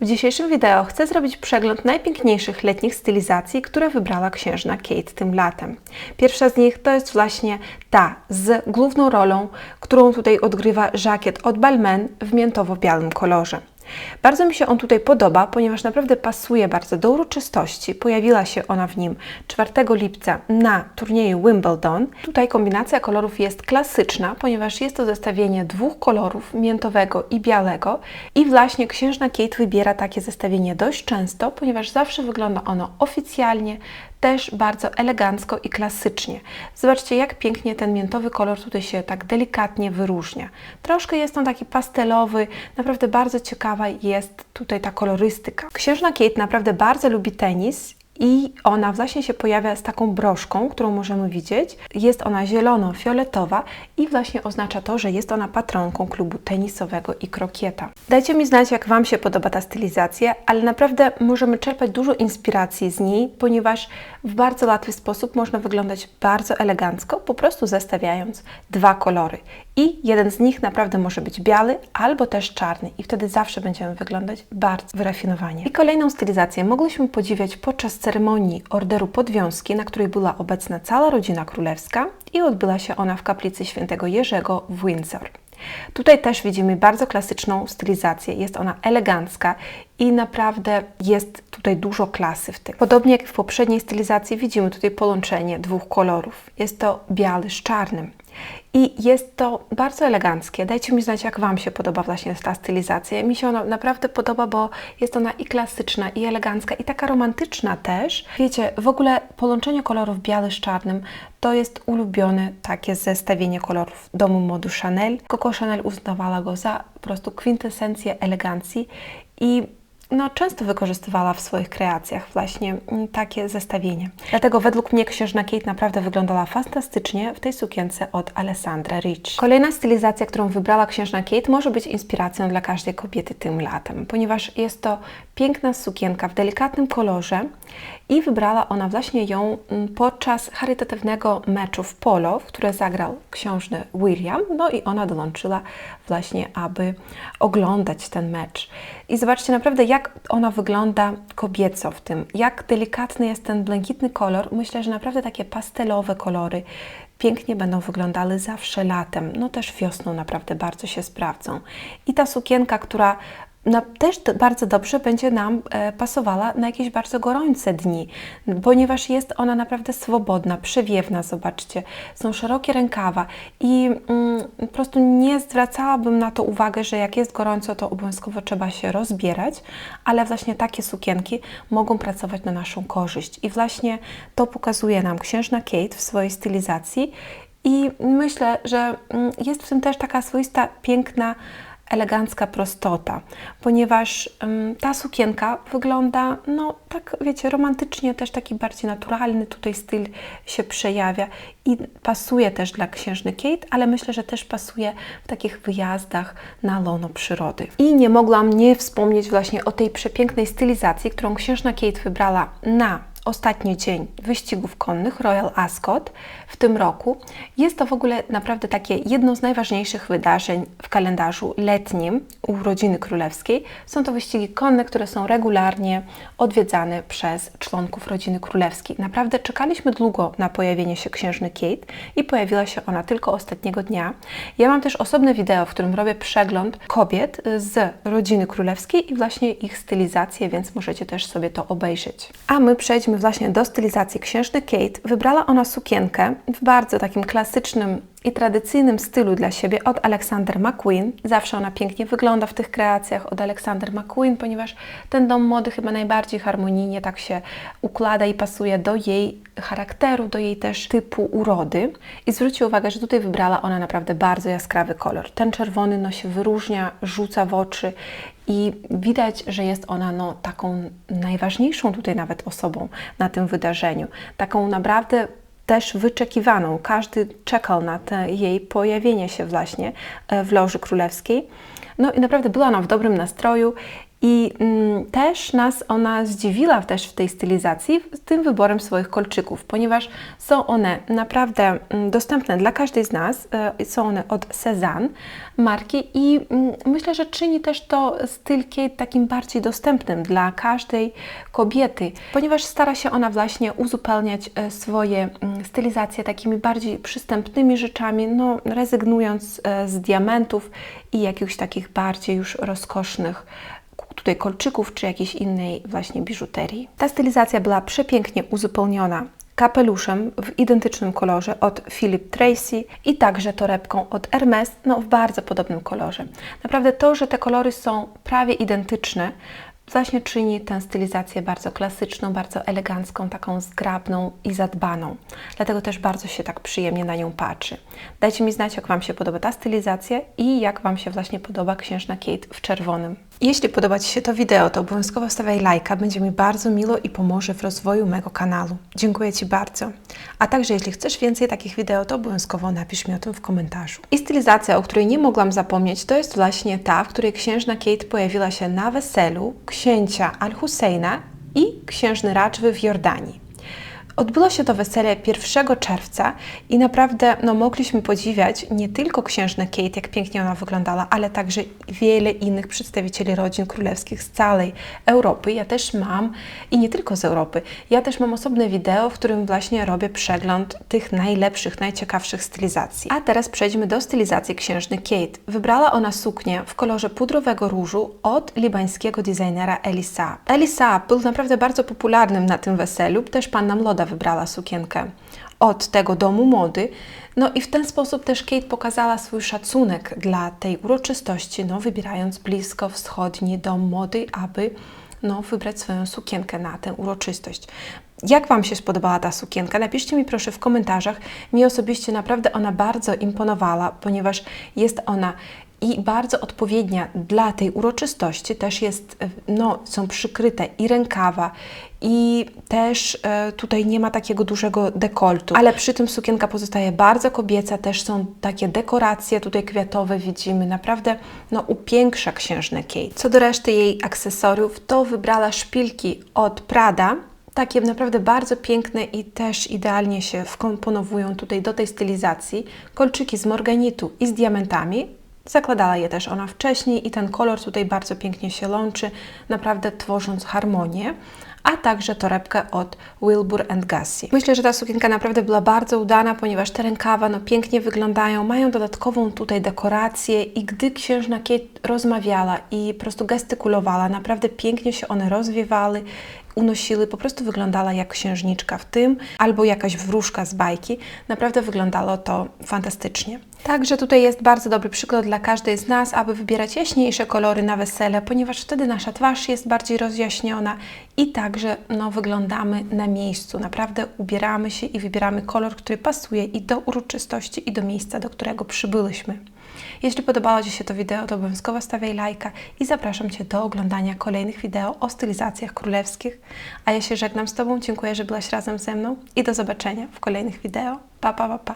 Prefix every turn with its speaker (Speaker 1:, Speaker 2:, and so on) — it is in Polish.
Speaker 1: W dzisiejszym wideo chcę zrobić przegląd najpiękniejszych letnich stylizacji, które wybrała księżna Kate tym latem. Pierwsza z nich to jest właśnie ta z główną rolą, którą tutaj odgrywa żakiet od Balmain w miętowo-białym kolorze. Bardzo mi się on tutaj podoba, ponieważ naprawdę pasuje bardzo do uroczystości. Pojawiła się ona w nim 4 lipca na turnieju Wimbledon. Tutaj kombinacja kolorów jest klasyczna, ponieważ jest to zestawienie dwóch kolorów, miętowego i białego. I właśnie księżna Kate wybiera takie zestawienie dość często, ponieważ zawsze wygląda ono oficjalnie, też bardzo elegancko i klasycznie. Zobaczcie, jak pięknie ten miętowy kolor tutaj się tak delikatnie wyróżnia. Troszkę jest on taki pastelowy, naprawdę bardzo ciekawa jest tutaj ta kolorystyka. Księżna Kate naprawdę bardzo lubi tenis i ona właśnie się pojawia z taką broszką, którą możemy widzieć. Jest ona zielono-fioletowa i właśnie oznacza to, że jest ona patronką klubu tenisowego i krokieta. Dajcie mi znać, jak Wam się podoba ta stylizacja, ale naprawdę możemy czerpać dużo inspiracji z niej, ponieważ w bardzo łatwy sposób można wyglądać bardzo elegancko, po prostu zestawiając dwa kolory. I jeden z nich naprawdę może być biały albo też czarny i wtedy zawsze będziemy wyglądać bardzo wyrafinowanie. I kolejną stylizację mogliśmy podziwiać podczas ceremonii Orderu Podwiązki, na której była obecna cała rodzina królewska i odbyła się ona w kaplicy świętego Jerzego w Windsor. Tutaj też widzimy bardzo klasyczną stylizację. Jest ona elegancka i naprawdę jest tutaj dużo klasy w tym. Podobnie jak w poprzedniej stylizacji widzimy tutaj połączenie dwóch kolorów. Jest to biały z czarnym. I jest to bardzo eleganckie. Dajcie mi znać, jak Wam się podoba właśnie ta stylizacja. Mi się ona naprawdę podoba, bo jest ona i klasyczna, i elegancka, i taka romantyczna też. Wiecie, w ogóle połączenie kolorów biały z czarnym to jest ulubione takie zestawienie kolorów domu modu Chanel. Coco Chanel uznawała go za po prostu kwintesencję elegancji i no, często wykorzystywała w swoich kreacjach właśnie mm, takie zestawienie. Dlatego według mnie księżna Kate naprawdę wyglądała fantastycznie w tej sukience od Alessandra Rich. Kolejna stylizacja, którą wybrała księżna Kate może być inspiracją dla każdej kobiety tym latem, ponieważ jest to piękna sukienka w delikatnym kolorze i wybrała ona właśnie ją mm, podczas charytatywnego meczu w polo, w które zagrał książny William, no i ona dołączyła właśnie, aby oglądać ten mecz. I zobaczcie naprawdę, jak ona wygląda kobieco w tym, jak delikatny jest ten błękitny kolor. Myślę, że naprawdę takie pastelowe kolory pięknie będą wyglądały zawsze latem, no też wiosną naprawdę bardzo się sprawdzą. I ta sukienka, która no, też bardzo dobrze będzie nam e, pasowała na jakieś bardzo gorące dni, ponieważ jest ona naprawdę swobodna, przewiewna, zobaczcie, są szerokie rękawa i mm, po prostu nie zwracałabym na to uwagę, że jak jest gorąco, to obowiązkowo trzeba się rozbierać, ale właśnie takie sukienki mogą pracować na naszą korzyść. I właśnie to pokazuje nam księżna Kate w swojej stylizacji i myślę, że mm, jest w tym też taka swoista, piękna elegancka prostota, ponieważ ta sukienka wygląda, no tak wiecie, romantycznie, też taki bardziej naturalny tutaj styl się przejawia i pasuje też dla księżny Kate, ale myślę, że też pasuje w takich wyjazdach na lono przyrody. I nie mogłam nie wspomnieć właśnie o tej przepięknej stylizacji, którą księżna Kate wybrała na ostatni dzień wyścigów konnych Royal Ascot w tym roku. Jest to w ogóle naprawdę takie jedno z najważniejszych wydarzeń w kalendarzu letnim u rodziny królewskiej. Są to wyścigi konne, które są regularnie odwiedzane przez członków rodziny królewskiej. Naprawdę czekaliśmy długo na pojawienie się księżny Kate i pojawiła się ona tylko ostatniego dnia. Ja mam też osobne wideo, w którym robię przegląd kobiet z rodziny królewskiej i właśnie ich stylizację, więc możecie też sobie to obejrzeć. A my przejdźmy właśnie do stylizacji księżny Kate, wybrała ona sukienkę w bardzo takim klasycznym i tradycyjnym stylu dla siebie od Alexander McQueen. Zawsze ona pięknie wygląda w tych kreacjach od Alexander McQueen, ponieważ ten dom mody chyba najbardziej harmonijnie tak się układa i pasuje do jej charakteru, do jej też typu urody. I zwróćcie uwagę, że tutaj wybrała ona naprawdę bardzo jaskrawy kolor. Ten czerwony no, się wyróżnia, rzuca w oczy i widać, że jest ona no, taką najważniejszą tutaj nawet osobą na tym wydarzeniu. Taką naprawdę też wyczekiwaną. Każdy czekał na jej pojawienie się właśnie e, w Loży Królewskiej. No i naprawdę była ona w dobrym nastroju i mm, też nas ona zdziwiła też w tej stylizacji tym wyborem swoich kolczyków, ponieważ są one naprawdę mm, dostępne dla każdej z nas. E, Są one od Cezanne marki i mm, myślę, że czyni też to styl Kate takim bardziej dostępnym dla każdej kobiety, ponieważ stara się ona właśnie uzupełniać e, swoje stylizacje takimi bardziej przystępnymi rzeczami, no rezygnując e, z diamentów i jakichś takich bardziej już rozkosznych tutaj kolczyków czy jakiejś innej właśnie biżuterii. Ta stylizacja była przepięknie uzupełniona kapeluszem w identycznym kolorze od Philip Tracy i także torebką od Hermes, no w bardzo podobnym kolorze. Naprawdę to, że te kolory są prawie identyczne, właśnie czyni tę stylizację bardzo klasyczną, bardzo elegancką, taką zgrabną i zadbaną. Dlatego też bardzo się tak przyjemnie na nią patrzy. Dajcie mi znać, jak Wam się podoba ta stylizacja i jak Wam się właśnie podoba księżna Kate w czerwonym. Jeśli podoba Ci się to wideo, to obowiązkowo stawiaj lajka, będzie mi bardzo miło i pomoże w rozwoju mojego kanału. Dziękuję Ci bardzo. A także jeśli chcesz więcej takich wideo, to obowiązkowo napisz mi o tym w komentarzu. I stylizacja, o której nie mogłam zapomnieć, to jest właśnie ta, w której księżna Kate pojawiła się na weselu księcia Al-Husseina i księżny Raczwy w Jordanii. Odbyło się to wesele 1 czerwca i naprawdę no, mogliśmy podziwiać nie tylko księżnę Kate, jak pięknie ona wyglądała, ale także wiele innych przedstawicieli rodzin królewskich z całej Europy. Ja też mam, i nie tylko z Europy, ja też mam osobne wideo, w którym właśnie robię przegląd tych najlepszych, najciekawszych stylizacji. A teraz przejdźmy do stylizacji księżny Kate. Wybrała ona suknię w kolorze pudrowego różu od libańskiego designera Elisa. Elisa był naprawdę bardzo popularnym na tym weselu, też panna Wybrała sukienkę od tego domu mody. No i w ten sposób też Kate pokazała swój szacunek dla tej uroczystości, no wybierając blisko wschodni dom mody, aby no, wybrać swoją sukienkę na tę uroczystość. Jak Wam się spodobała ta sukienka? Napiszcie mi proszę w komentarzach. Mi osobiście naprawdę ona bardzo imponowała, ponieważ jest ona i bardzo odpowiednia dla tej uroczystości. Też jest, e, no, są przykryte i rękawa, i też e, tutaj nie ma takiego dużego dekoltu, ale przy tym sukienka pozostaje bardzo kobieca, też są takie dekoracje tutaj kwiatowe, widzimy, naprawdę no, upiększa księżnę Kate. Co do reszty jej akcesoriów, to wybrała szpilki od Prada, takie naprawdę bardzo piękne i też idealnie się wkomponowują tutaj do tej stylizacji. Kolczyki z morganitu i z diamentami, Zakładała je też ona wcześniej i ten kolor tutaj bardzo pięknie się łączy, naprawdę tworząc harmonię, a także torebkę od Wilbur Gassi. Myślę, że ta sukienka naprawdę była bardzo udana, ponieważ te rękawa no, pięknie wyglądają, mają dodatkową tutaj dekorację i gdy księżna Kate rozmawiała i po prostu gestykulowała, naprawdę pięknie się one rozwiewały unosiły, po prostu wyglądała jak księżniczka w tym, albo jakaś wróżka z bajki. Naprawdę wyglądało to fantastycznie. Także tutaj jest bardzo dobry przykład dla każdej z nas, aby wybierać jaśniejsze kolory na wesele, ponieważ wtedy nasza twarz jest bardziej rozjaśniona i także no, wyglądamy na miejscu. Naprawdę ubieramy się i wybieramy kolor, który pasuje i do uroczystości, i do miejsca, do którego przybyliśmy. Jeśli podobało Ci się to wideo, to obowiązkowo stawiaj lajka i zapraszam Cię do oglądania kolejnych wideo o stylizacjach królewskich. A ja się żegnam z Tobą, dziękuję, że byłaś razem ze mną i do zobaczenia w kolejnych wideo. Pa, pa, pa, pa.